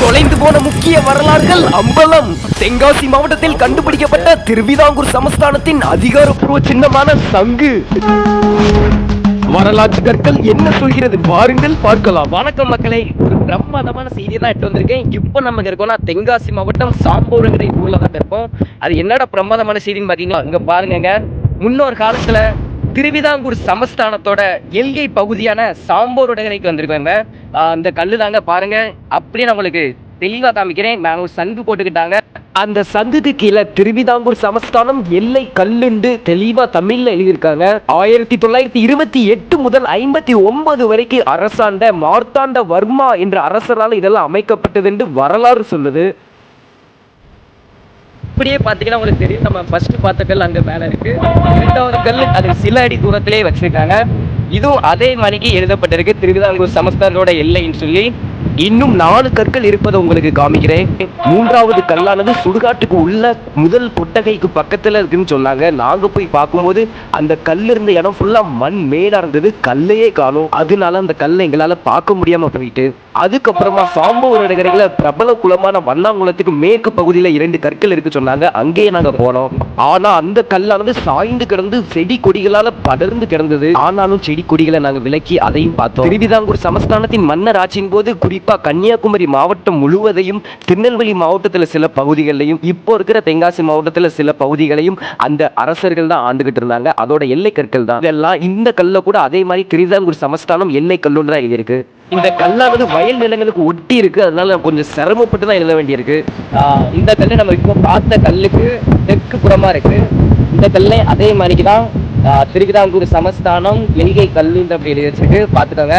தொலைந்து போன முக்கிய வரலாறுகள் அம்பலம். தென்காசி மாவட்டத்தில் கண்டுபிடிக்கப்பட்ட திருவிதாங்கூர் சமஸ்தானத்தின் அதிகாரப்பூர்வ சின்னமான சங்கு. வரலாற்று கற்கள் என்ன சொல்கிறது? பாருங்கள் பார்க்கலாம். வணக்கம் மக்களே. ஒரு பிரம்மாதமான செய்தி தான் எட்டு வந்திருக்கேன். இப்போ நமக்கு இருக்கோம்னா தென்காசி மாவட்டம் சாம்பூருங்கிற ஊர்ல தான் இருக்கோம். அது என்னடா பிரமாதமான செய்தின்னு பாத்தீங்களா? இங்க பாருங்க முன்னொரு காலத்துல திருவிதாங்கூர் சமஸ்தானத்தோட எல்கை பகுதியான சாம்போர் உடகரைக்கு வந்திருக்கேங்க அந்த கல்லு தாங்க பாருங்க. அப்படியே நான் உங்களுக்கு தெளிவாக காமிக்கிறேன். நான் ஒரு சங்கு போட்டுக்கிட்டாங்க. அந்த சங்குக்கு கீழே திருவிதாங்கூர் சமஸ்தானம் எல்லை கல்லுண்டு தெளிவாக தமிழில் எழுதியிருக்காங்க. ஆயிரத்தி தொள்ளாயிரத்தி இருபத்தி எட்டு முதல் ஐம்பத்தி ஒன்பது வரைக்கும் அரசாண்ட மார்த்தாண்ட வர்மா என்ற அரசரால் இதெல்லாம் அமைக்கப்பட்டது என்று வரலாறு சொல்லுது. அப்படியே பார்த்தீங்கன்னா உங்களுக்கு தெரியும். நம்ம ஃபர்ஸ்ட் பார்த்த கல் அங்கே மேலே இருக்கு. இரண்டாவது கல் அது சில அடி தூரத்திலே வச்சிருக்காங்க. இதுவும் அதே மாதிரிக்கு எழுதப்பட்டிருக்கு. திருவிதாங்கூர் சமஸ்தானோட எல்லைன்னு சொல்லி இன்னும் நாலு கற்கள் இருப்பதை உங்களுக்கு காமிக்கிறேன். மூன்றாவது கல்லானது சுடுகாட்டுக்கு உள்ள முதல் கொட்டகைக்கு பக்கத்துல இருக்குன்னு சொன்னாங்க. நாங்க போய் பார்க்கும்போது அந்த கல் இருந்த இடம் ஃபுல்லா மண் மேடா இருந்தது. கல்லையே காணும். அதனால அந்த கல்லை எங்களால பார்க்க முடியாம போயிட்டு அதுக்கப்புறமா சாம்பூர் இடகரையில பிரபல குலமான வண்ணாங்குளத்துக்கு மேற்கு பகுதியில் இரண்டு கற்கள் இருக்கு சொன்னாங்க. அங்கேயே நாங்கள் போனோம். ஆனால் அந்த கல்லானது சாய்ந்து கிடந்து செடி கொடிகளால் படர்ந்து கிடந்தது. ஆனாலும் செடி கொடிகளை நாங்கள் விலக்கி அதையும் பார்த்தோம். திருவிதாங்கூர் சமஸ்தானத்தின் மன்னர் ஆட்சியின் போது குறிப்பாக கன்னியாகுமரி மாவட்டம் முழுவதையும் திருநெல்வேலி மாவட்டத்தில் சில பகுதிகளையும் இப்போ இருக்கிற தென்காசி மாவட்டத்தில் சில பகுதிகளையும் அந்த அரசர்கள் தான் ஆண்டுகிட்டு இருந்தாங்க. அதோட எல்லை கற்கள் தான். இதெல்லாம் இந்த கல்லை கூட அதே மாதிரி திருவிதாங்கூர் சமஸ்தானம் எல்லை கல்லுன்னு தான் இருக்குது இந்த கல்லானது வயல் நிலங்களுக்கு ஒட்டி இருக்கு. அதனால கொஞ்சம் சிரமப்பட்டு தான் எழுத வேண்டியிருக்கு. ஆஹ் இந்த கல் நம்ம இப்போ பார்த்த கல்லுக்கு தெற்கு புறமா இருக்கு. இந்த கல்லே அதே மாதிரிக்கு தான் ஆஹ் திருவிதாங்கூர் சமஸ்தானம் எலிகை கல்லுன்ற அப்படி எழுதி வச்சிருக்கு. பார்த்துக்கோங்க.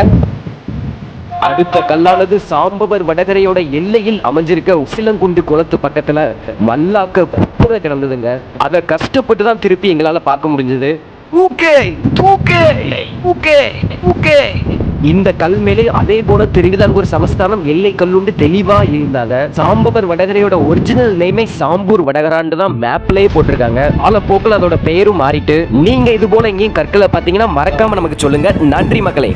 அடுத்த கல்லானது சாம்பவர் வடகரையோட எல்லையில் அமைஞ்சிருக்க உசிலங்குண்டு குளத்து பக்கத்துல மல்லாக்க குப்புற கிடந்ததுங்க. அதை கஷ்டப்பட்டு தான் திருப்பி எங்களால பார்க்க முடிஞ்சது. ஓகே தூக்கே ஓகே ஓகே இந்த கல் மேலே அதே போல திருவிதாங்கூர் சமஸ்தானம் எல்லை கல்லுண்டு தெளிவா இருந்தாங்க. சாம்பவர் வடகரையோட ஒரிஜினல் நேமே சாம்பூர் வடகரான்னு தான் மேப்லயே போட்டிருக்காங்க. ஆல போக்கில் அதோட பெயரும் மாறிட்டு நீங்க இது போல எங்கேயும் கற்களை பார்த்தீங்கன்னா மறக்காம நமக்கு சொல்லுங்க. நன்றி மக்களே.